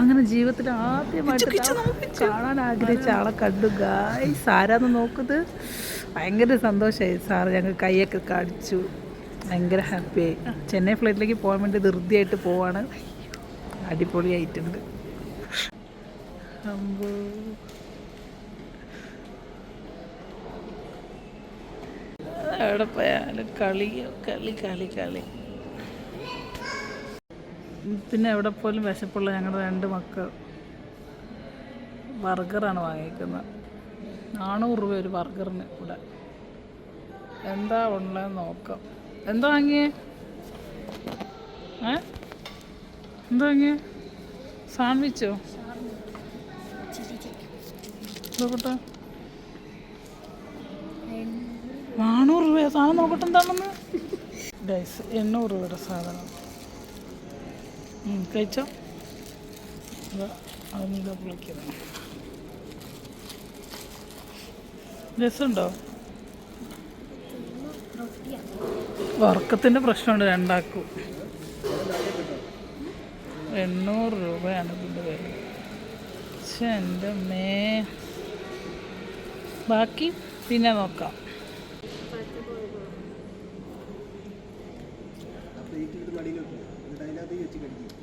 അങ്ങനെ ജീവിതത്തിൽ ആദ്യമായിട്ട് കാണാൻ ആഗ്രഹിച്ച ആളെ കണ്ടു ഗായ് സാരാന്ന് നോക്കുന്നത്? ഭയങ്കര സന്തോഷമായി. സാറ് ഞങ്ങൾ കൈയൊക്കെ കാണിച്ചു. ഭയങ്കര ഹാപ്പിയായി ചെന്നൈ ഫ്ലൈറ്റിലേക്ക് പോകാൻ വേണ്ടി ധൃതിയായിട്ട് പോവാണ്. അടിപൊളിയായിട്ടുണ്ട് അമ്പോ. എവിടെ പോയാലും കളി കളി കളി കളി. പിന്നെ എവിടെ പോലും വിശപ്പുള്ള ഞങ്ങളുടെ രണ്ട് മക്കൾ ബർഗറാണ് വാങ്ങിക്കുന്നത്. നാനൂറ് രൂപ ഒരു ബർഗറിന് ഇവിടെ. എന്താ ഉള്ളതെന്ന് നോക്കാം. എന്താ വാങ്ങിയേ? ഏ? എന്താ വാങ്ങിയേ? സാൻഡ്വിച്ചോ നോക്കട്ടെ. നാനൂറ് രൂപ സാധനം നോക്കട്ടെ എന്താണെന്ന്. ഗൈസ് എണ്ണൂറ് രൂപയുടെ സാധനം. കഴിച്ചോ? ഇതാ, അതെന്താ വിളിക്കുന്നത് രസമുണ്ടോ? വർക്കത്തിന്റെ പ്രശ്നമുണ്ട് രണ്ടാക്കും. എണ്ണൂറ് രൂപയാണ് ഇതിന്റെ വില. പക്ഷെ എന്റെ മേ ബാക്കി പിന്നെ നോക്കാം. പ്ലേറ്റ് എടുത്ത് മടിയിൽ വെക്കും എന്നിട്ട് അതിനകത്ത് വെച്ച് കടിക്കും.